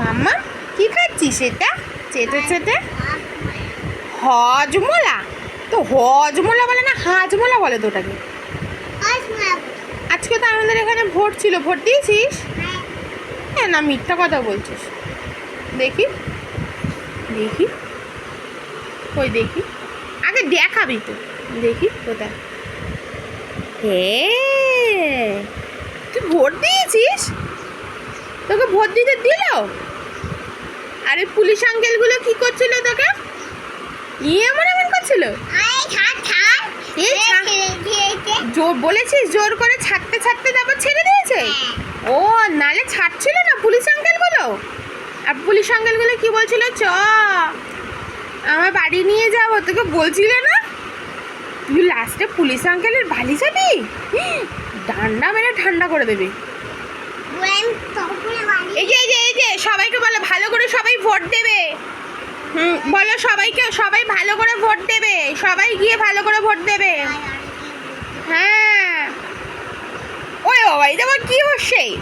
মাম্মা, কি খাচ্ছিস এটা? চেটে চেটে হজমোলা? তো হজমোলা বলে না, হাজমোলা বলে তো ওটাকে। আজকে তো আমাদের এখানে ভোট ছিল, ভোট দিয়েছিস? হ্যাঁ না, মিথ্যা কথা বলছিস। দেখি। দেখি। ওই দেখি? আগে দেখাবি তো। দেখি, কোথায়? হে তুই ভোট দিয়েছিস? তোকে ভোট দিতে দিল আরে পুলিশ আঙ্কেলগুলো কি করছিল তোকে? ইয়ে এমন এমন করছিল? জোর বলেছিস জোর করে ছাড়তে ছাড়তে তারপর ছেড়ে দিয়েছে? ও নালে ছাড়ছিল না পুলিশ আঙ্কেলগুলো? আর পুলিশ আঙ্কেলগুলো কি বলছিল? চ আমার বাড়ি নিয়ে যাব তোকে বলছিল না? তুই লাস্টে পুলিশ আঙ্কেলের বালি যাবি ডান্ডা মেরে ঠান্ডা করে দেবে। এই যে এই যে এই যে সবাইকে বলো ভালো করে সবাই ভোট দেবে। বলো সবাইকে, সবাই ভালো করে ভোট দেবে। সবাই গিয়ে ভালো করে ভোট দেবে। হ্যাঁ। ওরে বাবা আবার কি হচ্ছে?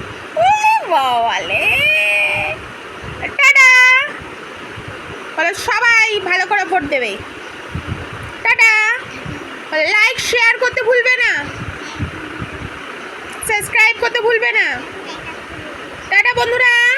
টাটা। বলো সবাই ভালো করে ভোট দেবে। টাটা। লাইক শেয়ার করতে ভুলবে না। সাবস্ক্রাইব করতে ভুলবে না। টাটা বন্ধুরা।